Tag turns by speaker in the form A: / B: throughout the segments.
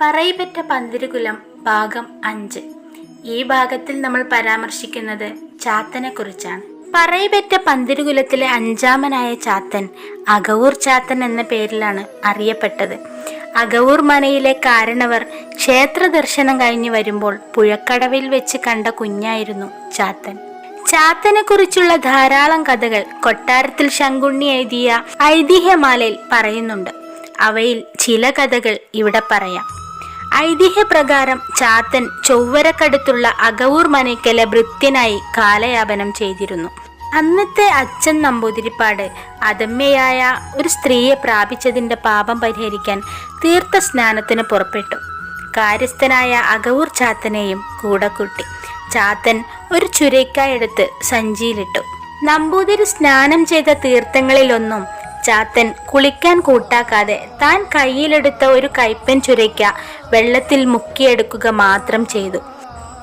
A: പറയിപ്പറ്റ പന്തിരുകുലം ഭാഗം അഞ്ച്. ഈ ഭാഗത്തിൽ നമ്മൾ പരാമർശിക്കുന്നത് ചാത്തനെ കുറിച്ചാണ് പറയിപ്പറ്റ പന്തിരുകുലത്തിലെ അഞ്ചാമനായ ചാത്തൻ അകവൂർ ചാത്തൻ എന്ന പേരിലാണ് അറിയപ്പെട്ടത്. അകവൂർ മനയിലെ കാരണവർ ക്ഷേത്ര ദർശനം കഴിഞ്ഞ് വരുമ്പോൾ പുഴക്കടവിൽ വെച്ച് കണ്ട കുഞ്ഞായിരുന്നു ചാത്തൻ. ചാത്തനെ കുറിച്ചുള്ള ധാരാളം കഥകൾ കൊട്ടാരത്തിൽ ശങ്കുണ്ണി എഴുതിയ ഐതിഹ്യമാലയിൽ പറയുന്നുണ്ട്. അവയിൽ ചില കഥകൾ ഇവിടെ പറയാം. ഐതിഹ്യപ്രകാരം ചാത്തൻ ചൊവ്വരക്കടുത്തുള്ള അകവൂർ മനയ്ക്കലെ ഭൃത്യനായി കാലയാപനം ചെയ്തിരുന്നു. അന്നത്തെ അച്ഛൻ നമ്പൂതിരിപ്പാട് അദമ്യയായ ഒരു സ്ത്രീയെ പ്രാപിച്ചതിന്റെ പാപം പരിഹരിക്കാൻ തീർത്ഥ സ്നാനത്തിന് പുറപ്പെട്ടു. കാര്യസ്ഥനായ അകവൂർ ചാത്തനെയും കൂടെ കൂട്ടി. ചാത്തൻ ഒരു ചുരയ്ക്കായെടുത്ത് സഞ്ചിയിലിട്ടു. നമ്പൂതിരി സ്നാനം ചെയ്ത തീർത്ഥങ്ങളിലൊന്നും ചാത്തൻ കുളിക്കാൻ കൂട്ടാക്കാതെ താൻ കയ്യിലെടുത്ത ഒരു കൈപ്പൻ ചുരയ്ക്ക വെള്ളത്തിൽ മുക്കിയെടുക്കുക മാത്രം ചെയ്തു.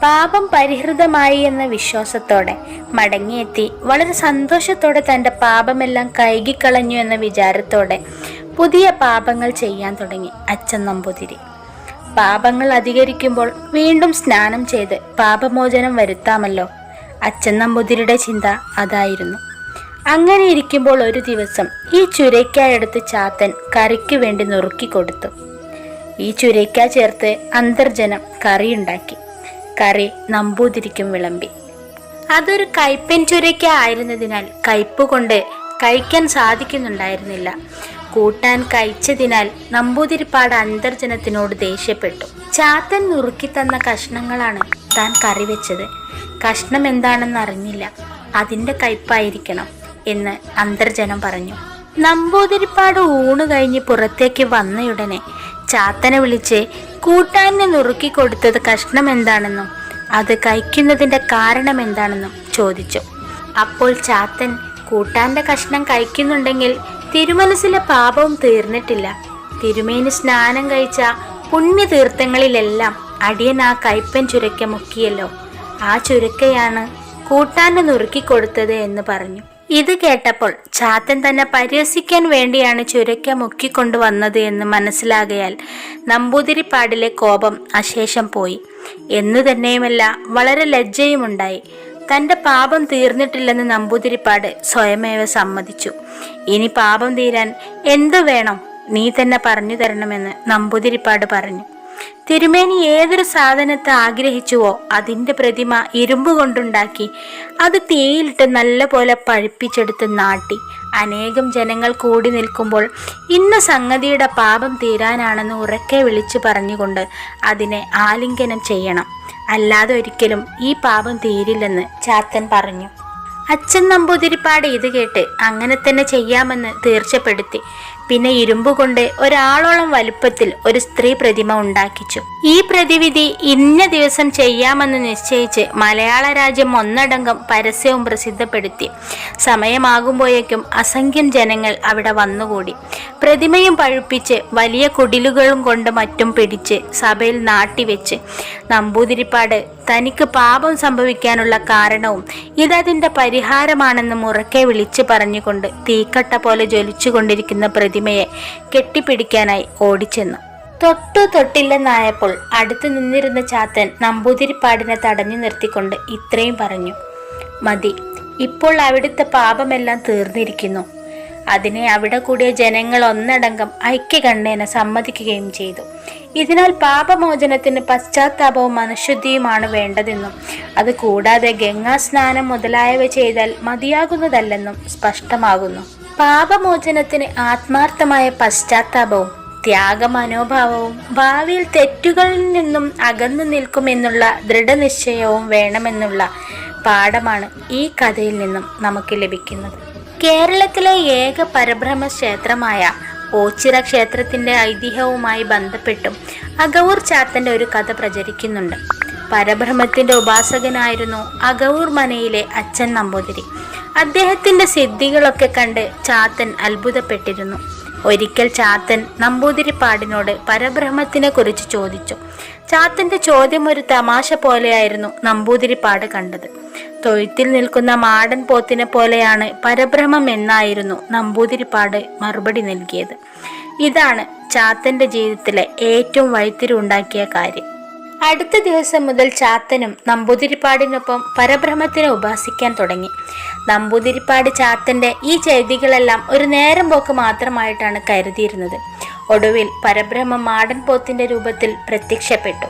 A: പാപം പരിഹൃതമായി എന്ന വിശ്വാസത്തോടെ മടങ്ങിയെത്തി. വളരെ സന്തോഷത്തോടെ തന്റെ പാപമെല്ലാം കഴുകിക്കളഞ്ഞു എന്ന വിചാരത്തോടെ പുതിയ പാപങ്ങൾ ചെയ്യാൻ തുടങ്ങി അച്ഛൻ നമ്പൂതിരി. പാപങ്ങൾ അധികരിക്കുമ്പോൾ വീണ്ടും സ്നാനം ചെയ്ത് പാപമോചനം വരുത്താമല്ലോ? അച്ഛൻ നമ്പൂതിരിയുടെ ചിന്ത അതായിരുന്നു. അങ്ങനെ ഇരിക്കുമ്പോൾ ഒരു ദിവസം ഈ ചുരയ്ക്കായെടുത്ത് ചാത്തൻ കറിക്ക് വേണ്ടി നുറുക്കി കൊടുത്തു. ഈ ചുരയ്ക്ക ചേർത്ത് അന്തർജനം കറിയുണ്ടാക്കി. കറി നമ്പൂതിരിക്കും വിളമ്പി. അതൊരു കയ്പൻ ചുരയ്ക്ക ആയിരുന്നതിനാൽ കയ്പ് കൊണ്ട് കഴിക്കാൻ സാധിക്കുന്നുണ്ടായിരുന്നില്ല. കൂട്ടാൻ കഴിച്ചതിനാൽ നമ്പൂതിരിപ്പാട് അന്തർജനത്തിനോട് ദേഷ്യപ്പെട്ടു. ചാത്തൻ നുറുക്കി തന്ന കഷ്ണങ്ങളാണ് താൻ കറി വെച്ചത്. കഷ്ണം എന്താണെന്ന് അറിഞ്ഞില്ല അതിന്റെ കയ്പായിരിക്കണം. എന്ന് അന്തർജനം പറഞ്ഞു. നമ്പൂതിരിപ്പാട് ഊണ് കഴിഞ്ഞ് പുറത്തേക്ക് വന്നയുടനെ ചാത്തനെ വിളിച്ച് കൂട്ടാനെ നുറുക്കി കൊടുത്തത് കഷ്ണം എന്താണെന്നും അത് കഴിക്കുന്നതിന്റെ കാരണം എന്താണെന്നും ചോദിച്ചു. അപ്പോൾ ചാത്തൻ കൂട്ടാന്റെ കഷ്ണം കഴിക്കുന്നുണ്ടെങ്കിൽ തിരുമനസിലെ പാപവും തീർന്നിട്ടില്ല. തിരുമേനി സ്നാനം കഴിച്ച പുണ്യതീർത്ഥങ്ങളിലെല്ലാം അടിയൻ ആ കയ്പൻ ചുരക്ക മുക്കിയല്ലോ. ആ ചുരക്കയാണ് കൂട്ടാന്റെ നുറുക്കി കൊടുത്തത് എന്ന് പറഞ്ഞു. ഇത് കേട്ടപ്പോൾ ചാത്തൻ തന്നെ പരിഹസിക്കാൻ വേണ്ടിയാണ് ചുരക്ക മുക്കിക്കൊണ്ടുവന്നത് എന്ന് മനസ്സിലാകയാൽ നമ്പൂതിരിപ്പാടിലെ കോപം അശേഷം പോയി. എന്നു തന്നെയുമല്ല വളരെ ലജ്ജയുമുണ്ടായി. തന്റെ പാപം തീർന്നിട്ടില്ലെന്ന് നമ്പൂതിരിപ്പാട് സ്വയമേവ സമ്മതിച്ചു. ഇനി പാപം തീരാൻ എന്തു വേണം? നീ തന്നെ പറഞ്ഞു തരണമെന്ന് നമ്പൂതിരിപ്പാട് പറഞ്ഞു. തിരുമേനി ഏതൊരു സാധനത്തെ ആഗ്രഹിച്ചുവോ അതിന്റെ പ്രതിമ ഇരുമ്പ് കൊണ്ടുണ്ടാക്കി അത് തീയിലിട്ട് നല്ല പോലെ പഴുപ്പിച്ചെടുത്ത് നാട്ടി. അനേകം ജനങ്ങൾ കൂടി നിൽക്കുമ്പോൾ ഇന്ന സംഗതിയുടെ പാപം തീരാനാണെന്ന് ഉറക്കെ വിളിച്ചു പറഞ്ഞുകൊണ്ട് അതിനെ ആലിംഗനം ചെയ്യണം. അല്ലാതെ ഒരിക്കലും ഈ പാപം തീരില്ലെന്ന് ചാത്തൻ പറഞ്ഞു. അച്ഛൻ നമ്പൂതിരിപ്പാട് ഇത് കേട്ട് അങ്ങനെ തന്നെ ചെയ്യാമെന്ന് തീർച്ചപ്പെടുത്തി. പിന്നെ ഇരുമ്പുകൊണ്ട് ഒരാളോളം വലുപ്പത്തിൽ ഒരു സ്ത്രീ പ്രതിമ ഉണ്ടാക്കിച്ചു. ഈ പ്രതിവിധി ഇന്ന ദിവസം ചെയ്യാമെന്ന് നിശ്ചയിച്ച് മലയാള രാജ്യം ഒന്നടങ്കം പരസ്യവും പ്രസിദ്ധപ്പെടുത്തി. സമയമാകുമ്പോഴേക്കും അസംഖ്യം ജനങ്ങൾ അവിടെ വന്നുകൂടി. പ്രതിമയും പഴുപ്പിച്ച് വലിയ കുടിലുകളും കൊണ്ട് മറ്റും പിടിച്ച് സഭയിൽ നാട്ടിവെച്ച്. നമ്പൂതിരിപ്പാട് തനിക്ക് പാപം സംഭവിക്കാനുള്ള കാരണവും ഇതതിന്റെ പരിഹാരമാണെന്ന് മുറക്കെ വിളിച്ചു പറഞ്ഞുകൊണ്ട് തീക്കട്ട പോലെ ജ്വലിച്ചുകൊണ്ടിരിക്കുന്ന പ്രതിമയെ കെട്ടിപ്പിടിക്കാനായി ഓടിച്ചെന്നു. തൊട്ടു തൊട്ടില്ലെന്നായപ്പോൾ അടുത്തു നിന്നിരുന്ന ചാത്തൻ നമ്പൂതിരിപ്പാടിനെ തടഞ്ഞു നിർത്തിക്കൊണ്ട് ഇത്രയും പറഞ്ഞു. മതി ഇപ്പോൾ അവിടുത്തെ പാപമെല്ലാം തീർന്നിരിക്കുന്നു. അതിനെ അവിടെ കൂടിയ ജനങ്ങൾ ഒന്നടങ്കം ഐക്യകണ്ഠേന സമ്മതിക്കുകയും ചെയ്തു. ഇതിനാൽ പാപമോചനത്തിന് പശ്ചാത്താപവും മനഃശുദ്ധിയുമാണ് വേണ്ടതെന്നും അത് കൂടാതെ ഗംഗാസ്നാനം മുതലായവ ചെയ്താൽ മതിയാകുന്നതല്ലെന്നും സ്പഷ്ടമാകുന്നു. പാപമോചനത്തിന് ആത്മാർത്ഥമായ പശ്ചാത്താപവും ത്യാഗമനോഭാവവും ഭാവിയിൽ തെറ്റുകളിൽ നിന്നും അകന്നു നിൽക്കുമെന്നുള്ള ദൃഢനിശ്ചയവും വേണമെന്നുള്ള പാഠമാണ് ഈ കഥയിൽ നിന്നും നമുക്ക് ലഭിക്കുന്നത്. കേരളത്തിലെ ഏക പരബ്രഹ്മ ക്ഷേത്രമായ ഓച്ചിറ ക്ഷേത്രത്തിന്റെ ഐതിഹ്യവുമായി ബന്ധപ്പെട്ടും അഗവൂർ ചാത്തന്റെ ഒരു കഥ പ്രചരിക്കുന്നുണ്ട്. പരബ്രഹ്മത്തിന്റെ ഉപാസകനായിരുന്നു അഗവൂർ മനയിലെ അച്ഛൻ നമ്പൂതിരി. അദ്ദേഹത്തിന്റെ സിദ്ധികളൊക്കെ കണ്ട് ചാത്തൻ അത്ഭുതപ്പെട്ടിരുന്നു. ഒരിക്കൽ ചാത്തൻ നമ്പൂതിരിപ്പാടിനോട് പരബ്രഹ്മത്തിനെ കുറിച്ച് ചോദിച്ചു. ചാത്തന്റെ ചോദ്യം ഒരു തമാശ പോലെയായിരുന്നു നമ്പൂതിരിപ്പാട് കണ്ടത്. തൊഴുത്തിൽ നിൽക്കുന്ന മാടൻ പോത്തിനെ പോലെയാണ് പരബ്രഹ്മം എന്നായിരുന്നു നമ്പൂതിരിപ്പാട് മറുപടി നൽകിയത്. ഇതാണ് ചാത്തന്റെ ജീവിതത്തിലെ ഏറ്റവും വഴിത്തിരിവുണ്ടാക്കിയ കാര്യം. അടുത്ത ദിവസം മുതൽ ചാത്തനും നമ്പൂതിരിപ്പാടിനൊപ്പം പരബ്രഹ്മത്തിനെ ഉപാസിക്കാൻ തുടങ്ങി. നമ്പൂതിരിപ്പാട് ചാത്തന്റെ ഈ ചെയ്തികളെല്ലാം ഒരു നേരം പോക്ക് മാത്രമായിട്ടാണ് കരുതിയിരുന്നത്. ഒടുവിൽ പരബ്രഹ്മം മാടൻ പോത്തിന്റെ രൂപത്തിൽ പ്രത്യക്ഷപ്പെട്ടു.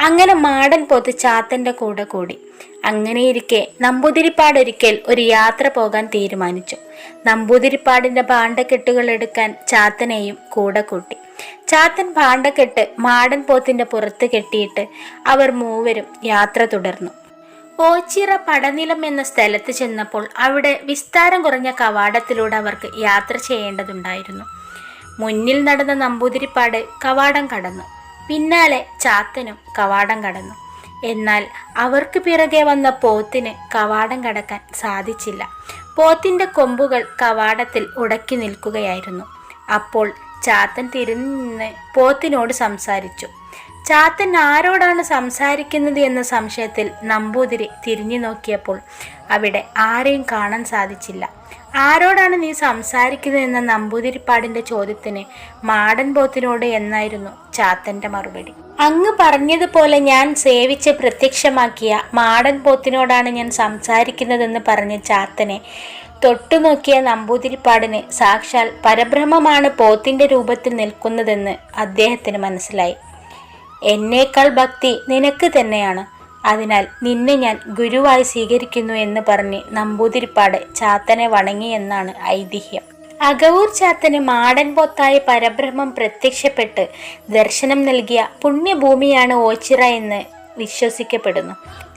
A: അങ്ങനെ മാടൻ പോത്ത് ചാത്തന്റെ കൂടെ കൂടി. അങ്ങനെയിരിക്കെ നമ്പൂതിരിപ്പാട് ഒരിക്കൽ ഒരു യാത്ര പോകാൻ തീരുമാനിച്ചു. നമ്പൂതിരിപ്പാടിന്റെ ഭാണ്ഡക്കെട്ടുകൾ എടുക്കാൻ ചാത്തനെയും കൂടെ കൂട്ടി. ചാത്തൻ ഭാണ്ഡക്കെട്ട് മാടൻ പോത്തിന്റെ പുറത്ത് കെട്ടിയിട്ട് അവർ മൂവരും യാത്ര തുടർന്നു. ഓച്ചിറ പടനിലം എന്ന സ്ഥലത്ത് ചെന്നപ്പോൾ അവിടെ വിസ്താരം കുറഞ്ഞ കവാടത്തിലൂടെ അവർക്ക് യാത്ര ചെയ്യേണ്ടതുണ്ടായിരുന്നു. മുന്നിൽ നടന്ന നമ്പൂതിരിപ്പാട് കവാടം കടന്നു. പിന്നാലെ ചാത്തനും കവാടം കടന്നു. എന്നാൽ അവർക്ക് പിറകെ വന്ന പോത്തിന് കവാടം കടക്കാൻ സാധിച്ചില്ല. പോത്തിന്റെ കൊമ്പുകൾ കവാടത്തിൽ ഉടക്കി നിൽക്കുകയായിരുന്നു. അപ്പോൾ ചാത്തൻ തിരിഞ്ഞ് പോത്തിനോട് സംസാരിച്ചു. ചാത്തൻ ആരോടാണ് സംസാരിക്കുന്നത് എന്ന സംശയത്തിൽ നമ്പൂതിരി തിരിഞ്ഞു നോക്കിയപ്പോൾ അവിടെ ആരെയും കാണാൻ സാധിച്ചില്ല. ആരോടാണ് നീ സംസാരിക്കുന്നത് എന്ന നമ്പൂതിരിപ്പാടിന്റെ ചോദ്യത്തിന് മാടൻ പോത്തിനോട് എന്നായിരുന്നു ചാത്തന്റെ മറുപടി. അങ്ങ് പറഞ്ഞതുപോലെ ഞാൻ സേവിച്ച് പ്രത്യക്ഷമാക്കിയ മാടൻ പോത്തിനോടാണ് ഞാൻ സംസാരിക്കുന്നതെന്ന് പറഞ്ഞ ചാത്തനെ തൊട്ടുനോക്കിയ നമ്പൂതിരിപ്പാടിന് സാക്ഷാൽ പരബ്രഹ്മമാണ് പോത്തിന്റെ രൂപത്തിൽ നിൽക്കുന്നതെന്ന് അദ്ദേഹത്തിന് മനസ്സിലായി. എന്നേക്കാൾ ഭക്തി നിനക്ക് തന്നെയാണ്. അതിനാൽ നിന്നെ ഞാൻ ഗുരുവായി സ്വീകരിക്കുന്നു എന്ന് പറഞ്ഞ് നമ്പൂതിരിപ്പാട് ചാത്തനെ വണങ്ങി എന്നാണ് ഐതിഹ്യം. അകവൂർ ചാത്തന് മാടൻ പൊത്തായ പരബ്രഹ്മം പ്രത്യക്ഷപ്പെട്ട് ദർശനം നൽകിയ പുണ്യഭൂമിയാണ് ഓച്ചിറ എന്ന് വിശ്വസിക്കപ്പെടുന്നു.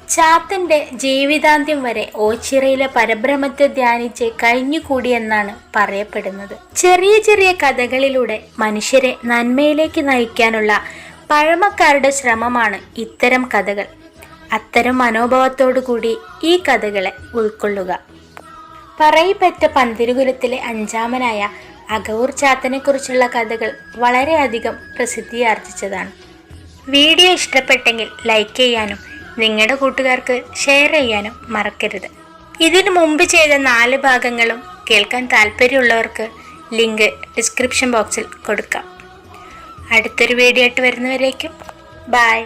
A: ചാത്തന്റെ ജീവിതാന്ത്യം വരെ ഓച്ചിറയിലെ പരബ്രഹ്മത്തെ ധ്യാനിച്ച് കഴിഞ്ഞുകൂടിയെന്നാണ് പറയപ്പെടുന്നത്. ചെറിയ ചെറിയ കഥകളിലൂടെ മനുഷ്യരെ നന്മയിലേക്ക് നയിക്കാനുള്ള പഴമക്കാരുടെ ശ്രമമാണ് ഇത്തരം കഥകൾ. അത്തരം മനോഭാവത്തോടു കൂടി ഈ കഥകളെ ഉൾക്കൊള്ളുക. പറയിപ്പറ്റ പന്തിരുകുലത്തിലെ അഞ്ചാമനായ അഗൗർ ചാത്തനെക്കുറിച്ചുള്ള കഥകൾ വളരെയധികം പ്രസിദ്ധിയാർജിച്ചതാണ്. വീഡിയോ ഇഷ്ടപ്പെട്ടെങ്കിൽ ലൈക്ക് ചെയ്യാനും നിങ്ങളുടെ കൂട്ടുകാർക്ക് ഷെയർ ചെയ്യാനും മറക്കരുത്. ഇതിനു മുമ്പ് ചെയ്ത നാല് ഭാഗങ്ങളും കേൾക്കാൻ താല്പര്യമുള്ളവർക്ക് ലിങ്ക് ഡിസ്ക്രിപ്ഷൻ ബോക്സിൽ കൊടുക്കാം. അടുത്തൊരു വീഡിയോ ആയിട്ട് വരുന്നവരേക്കും. ബായ്